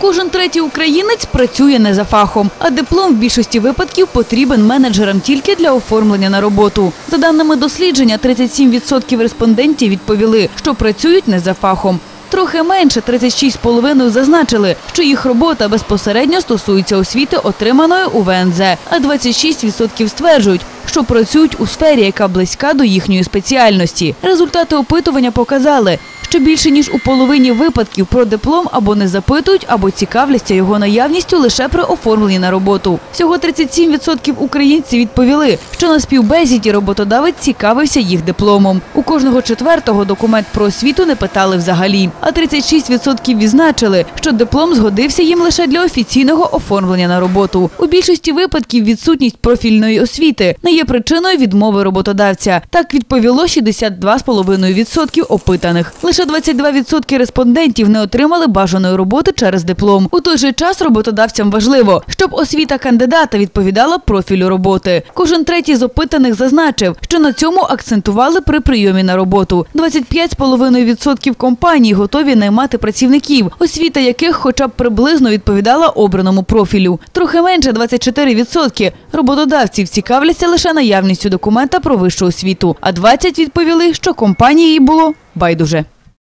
Кожен третій українець працює не за фахом, а диплом в більшості випадків потрібен менеджерам тільки для оформлення на роботу. За даними дослідження, 37% респондентів відповіли, що працюють не за фахом. Трохи менше 36,5% зазначили, що їх робота безпосередньо стосується освіти, отриманої у ВНЗ, а 26% стверджують, що працюють у сфері, яка близька до їхньої спеціальності. Результати опитування показали, що більше ніж у половині випадків про диплом або не запитують, або цікавляться його наявністю лише при оформленні на роботу. Всього 37% українців відповіли, що на співбесіді роботодавець цікавився їх дипломом. У кожного четвертого документ про освіту не питали взагалі. А 36% відзначили, що диплом згодився їм лише для офіційного оформлення на роботу. У більшості випадків відсутність профільної освіти не є причиною відмови роботодавця. Так відповіло 62,5% опитаних. Лише 22% респондентів не отримали бажаної роботи через диплом. У той же час роботодавцям важливо, щоб освіта кандидата відповідала профілю роботи. Кожен третій з опитаних зазначив, що на цьому акцентували при прийомі на роботу. 25,5% компаній готові наймати працівників, освіта яких хоча б приблизно відповідала обраному профілю. Трохи менше 24% роботодавців цікавляться лише наявністю документа про вищу освіту, а 20% відповіли, що компанії було байдуже.